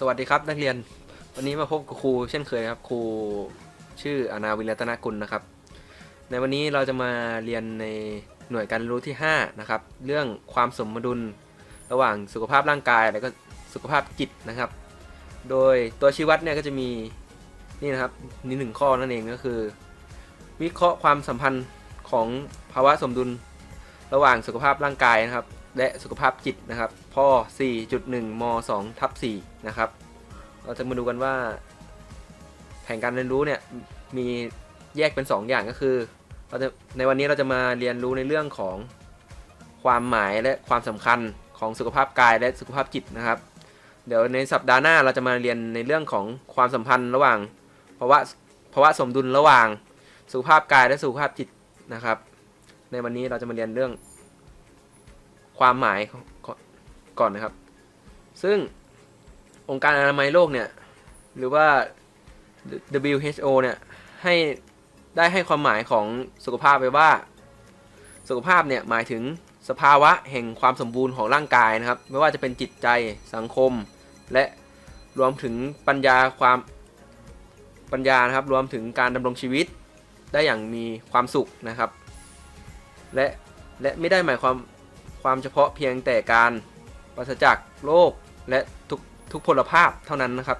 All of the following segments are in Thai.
สวัสดีครับนักเรียน วันนี้มาพบกับครูเช่นเคยครับครูชื่ออนาวินรัตนกุลนะครับ ในวันนี้เราจะมาเรียนในหน่วยการเรียนรู้ที่5นะครับเรื่องความสมดุลระหว่างสุขภาพร่างกายและก็สุขภาพจิตนะครับ โดยตัวชี้วัดเนี่ยก็จะมีนี่นะครับนี่หนึ่งข้อนั่นเองก็คือ วิเคราะห์ความสัมพันธ์ของภาวะสมดุลระหว่างสุขภาพร่างกายนะครับ และสุขภาพจิตนะครับพ่อ4.1ม2ทับ4นะครับ เราจะมาดูกันว่า แผนการเรียนรู้เนี่ยมีแยกเป็น 2 อย่างก็คือเราจะในวันนี้เราจะมาเรียนรู้ในเรื่องของความหมายและความสำคัญของสุขภาพกายและสุขภาพจิตนะครับ เดี๋ยวในสัปดาห์หน้าเราจะมาเรียนในเรื่องของความสัมพันธ์ระหว่างภาวะภาวะสมดุลระหว่างสุขภาพกายและสุขภาพจิตนะครับ ในวันนี้เราจะมาเรียนเรื่อง ความหมายก่อนนะครับ ซึ่งองค์การอนามัยโลกเนี่ย หรือว่า WHO เนี่ยให้ได้ให้ความหมายของสุขภาพไว้ว่า สุขภาพเนี่ยหมายถึงสภาวะแห่งความสมบูรณ์ของร่างกายนะครับ ไม่ว่าจะเป็นจิตใจสังคม และรวมถึงปัญญาความปัญญานะครับ รวมถึงการดำรงชีวิตได้อย่างมีความสุขนะครับ และและไม่ได้หมายความ ความเฉพาะเพียงแต่การปราศจากโรคและทุกทุกพลภาพเท่านั้นนะครับ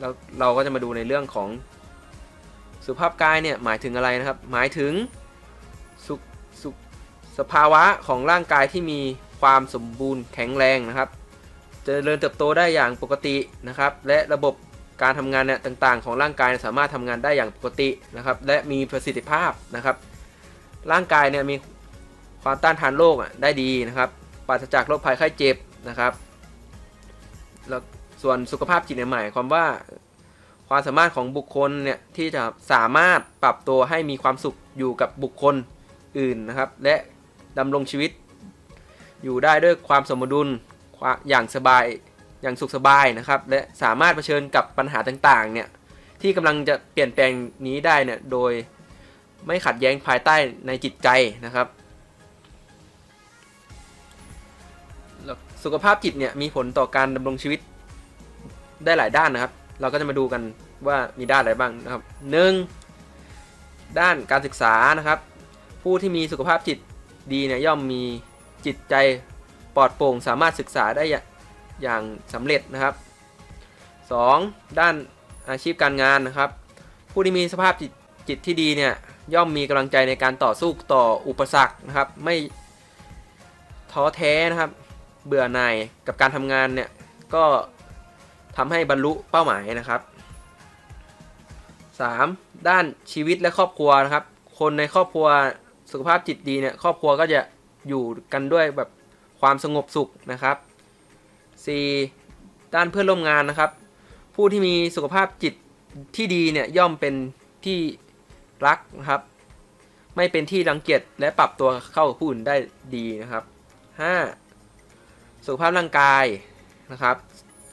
แล้วเราก็จะมาดูในเรื่องของสุขภาพกายเนี่ยหมายถึงอะไรนะครับ หมายถึงสุขสุขสภาวะของร่างกายที่มีความสมบูรณ์แข็งแรงนะครับจเจริญเติบโตได้อย่างปกตินะครับ และระบบการทำงานเนี่ยต่างๆ ของร่างกายสามารถทำงานได้อย่างปกตินะครับ และมีประสิทธิภาพนะครับ ร่างกายเนี่ยมี ความต้านทานโรคอะได้ดีนะครับปราศจากโรคภัยไข้เจ็บนะครับแล้วส่วนสุขภาพจิตเนี่ยหมายความว่าความสามารถของบุคคลเนี่ยที่จะสามารถปรับตัวให้มีความสุขอยู่กับบุคคลอื่นนะครับ และดำรงชีวิต อยู่ได้ด้วยความสมดุลอย่างสบายอย่างสุขสบายนะครับ และสามารถเผชิญกับปัญหาต่างๆเนี่ยที่กำลังจะเปลี่ยนแปลงนี้ได้เนี่ยโดยไม่ขัดแย้งภายใต้ในจิตใจนะครับ สุขภาพจิตเนี่ยมีผลต่อการดำรงชีวิตได้หลายด้านนะครับ เราก็จะมาดูกันว่ามีด้านอะไรบ้างนะครับหนึ่งด้านการศึกษานะครับ ผู้ที่มีสุขภาพจิตดีเนี่ยย่อมมีจิตใจปลอดโปร่ง สามารถศึกษาได้อย่างสำเร็จนะครับ 2. ด้านอาชีพการงานนะครับ ผู้ที่มีสภาพจิตจิตที่ดีเนี่ยย่อมมีกำลังใจในการต่อสู้ต่ออุปสรรคนะครับ ไม่ท้อแท้นะครับ เบื่อหน่ายกับการทำงานเนี่ยก็ทำให้บรรลุเป้าหมายนะครับ 3. ด้านชีวิตและครอบครัวนะครับ คนในครอบครัวสุขภาพจิตดีเนี่ยครอบครัวก็จะอยู่กันด้วยแบบความสงบสุขนะครับ 4. ด้านเพื่อนร่วมงานนะครับ ผู้ที่มีสุขภาพจิตที่ดีเนี่ยย่อมเป็นที่รักนะครับ ไม่เป็นที่รังเกียจและปรับตัวเข้ากับผู้อื่นได้ดีนะครับ 5. สุขภาพร่างกายนะครับ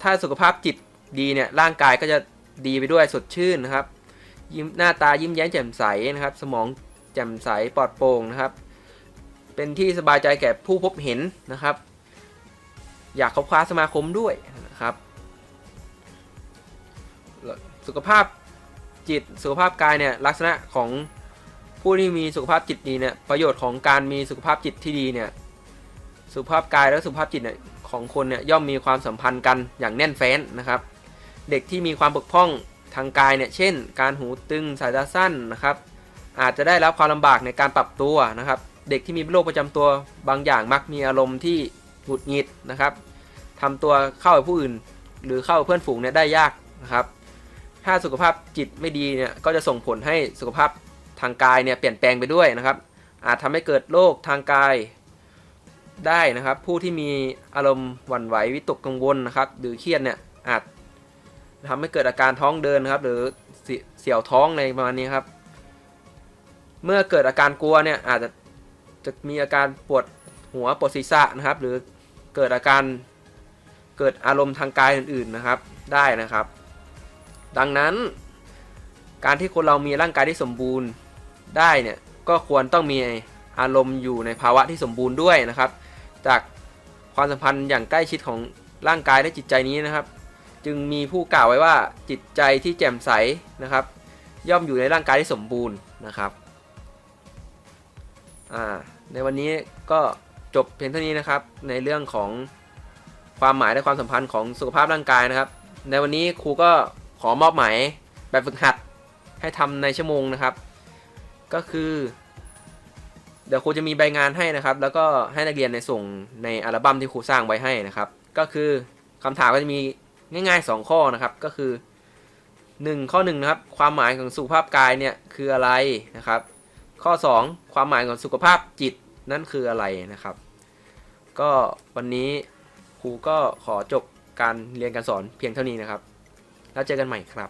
ถ้าสุขภาพจิตดีเนี่ยร่างกายก็จะดีไปด้วยสดชื่นนะครับ ยิ้มหน้าตายิ้มแย้มแจ่มใสนะครับ สมองแจ่มใสปลอดโปร่งนะครับ เป็นที่สบายใจแก่ผู้พบเห็นนะครับ อยากเข้าคว้าสมาคมด้วยนะครับ สุขภาพจิตสุขภาพกายเนี่ยลักษณะของผู้ที่มีสุขภาพจิตดีเนี่ยประโยชน์ของการมีสุขภาพจิตที่ดีเนี่ย สุภาพกายและสุภาพจิตเนี่ยของคนเนี่ยย่อมมีความสัมพันธ์กันอย่างแน่นแฟ้นนะครับ เด็กที่มีความบกพร่องทางกายเนี่ยเช่น การหูตึงสายตาสั้นนะครับ อาจจะได้รับความลำบากในการปรับตัวนะครับ เด็กที่มีโรคประจำตัวบางอย่างมักมีอารมณ์ที่หงุดหงิดนะครับทำตัวเข้ากับผู้อื่น หรือเข้าเพื่อนฝูงเนี่ยได้ยากนะครับ ถ้าสุขภาพจิตไม่ดีเนี่ยก็จะส่งผลให้สุขภาพทางกายเนี่ยเปลี่ยนแปลงไปด้วยนะครับ อาจทำให้เกิดโรคทางกาย ได้นะครับ ผู้ที่มีอารมณ์หวั่นไหววิตกกังวลนะครับ หรือเครียดเนี่ยอาจทำให้เกิดอาการท้องเดินนะครับ หรือเสียวท้องในประมาณนี้ครับ เมื่อเกิดอาการกลัวเนี่ยอาจจะจะมีอาการปวดหัวปวดศีรษะนะครับ หรือเกิดอาการเกิดอารมณ์ทางกายอื่นๆนะครับได้นะครับ ดังนั้น การที่คนเรามีร่างกายที่สมบูรณ์ได้เนี่ยก็ควรต้องมีอารมณ์อยู่ในภาวะที่สมบูรณ์ด้วยนะครับ จากความสัมพันธ์อย่างใกล้ชิดของร่างกายและจิตใจนี้นะครับ จึงมีผู้กล่าวไว้ว่าจิตใจที่แจ่มใสนะครับ ย่อมอยู่ในร่างกายที่สมบูรณ์นะครับในวันนี้ก็จบเพียงเท่านี้นะครับ ในเรื่องของความหมายและความสัมพันธ์ของสุขภาพร่างกายนะครับ ในวันนี้ครูก็ขอมอบหมายแบบฝึกหัดให้ทำในชั่วโมงนะครับ ก็คือ เดี๋ยวครูจะมีใบงานให้นะครับ แล้วก็ให้นักเรียนในส่งในอัลบั้มที่ครูสร้างไว้ให้นะครับ ก็คือคำถามก็จะมีง่ายๆ 2 ข้อนะครับ ก็คือ 1 ข้อ1นะครับความหมายของสุขภาพกายเนี่ยคืออะไรนะครับ ข้อ 2 ความหมายของสุขภาพจิตนั่นคืออะไรนะครับ ก็วันนี้ครูก็ขอจบการเรียนการสอนเพียงเท่านี้นะครับ แล้วเจอกันใหม่ครับ